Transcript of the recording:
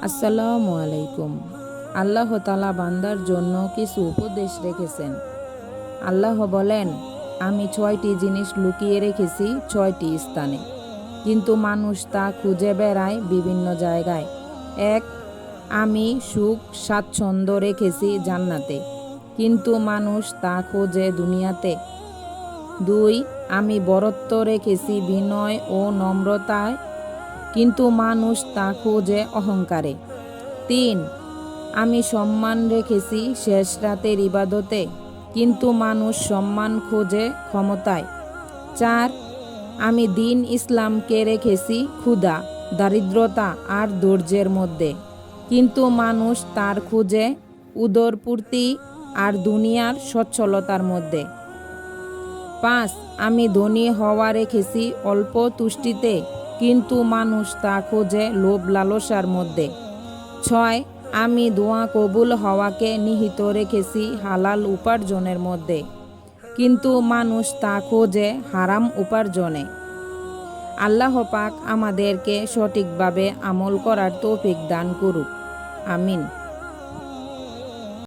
আসসালামু আলাইকুম। আল্লাহ তালা বান্দার জন্য কিছু উপদেশ রেখেছেন। আল্লাহ বলেন, আমি ছয়টি জিনিস লুকিয়ে রেখেছি ছয়টি স্থানে। কিন্তু মানুষ তা খুঁজে বেড়ায় বিভিন্ন জায়গায়। এক, আমি সুখ, স্বাচ্ছন্দ্য রেখেছি জান্নাতে। কিন্তু মানুষ তা খোঁজে দুনিয়াতে। দুই, আমি বরত্ব রেখেছি বিনয় ও নম্রতায় কিন্তু মানুষ তা খোঁজে অহংকারে। তিন, আমি সম্মান রেখেছি শেষ রাতের ইবাদতে, কিন্তু মানুষ সম্মান খোঁজে ক্ষমতায়। চার, আমি দিন ইসলামকে রেখেছি ক্ষুধা, দারিদ্রতা আর ধৈর্যের মধ্যে। কিন্তু মানুষ তার খুঁজে উদরপূর্তি আর দুনিয়ার সচ্ছলতার মধ্যে। পাঁচ, আমি ধনী হওয়া রেখেছি অল্প তুষ্টিতে কিন্তু মানুষ তা খোঁজে লোভ লালসার মধ্যে। ছয়, আমি দোয়া কবুল হওয়াকে নিহিত রেখেছি হালাল উপার্জনের মধ্যে। কিন্তু মানুষ তা খোঁজে হারাম উপার্জনে। আল্লাহ পাক আমাদেরকে সঠিকভাবে আমল করার তৌফিক দান করুক। আমিন।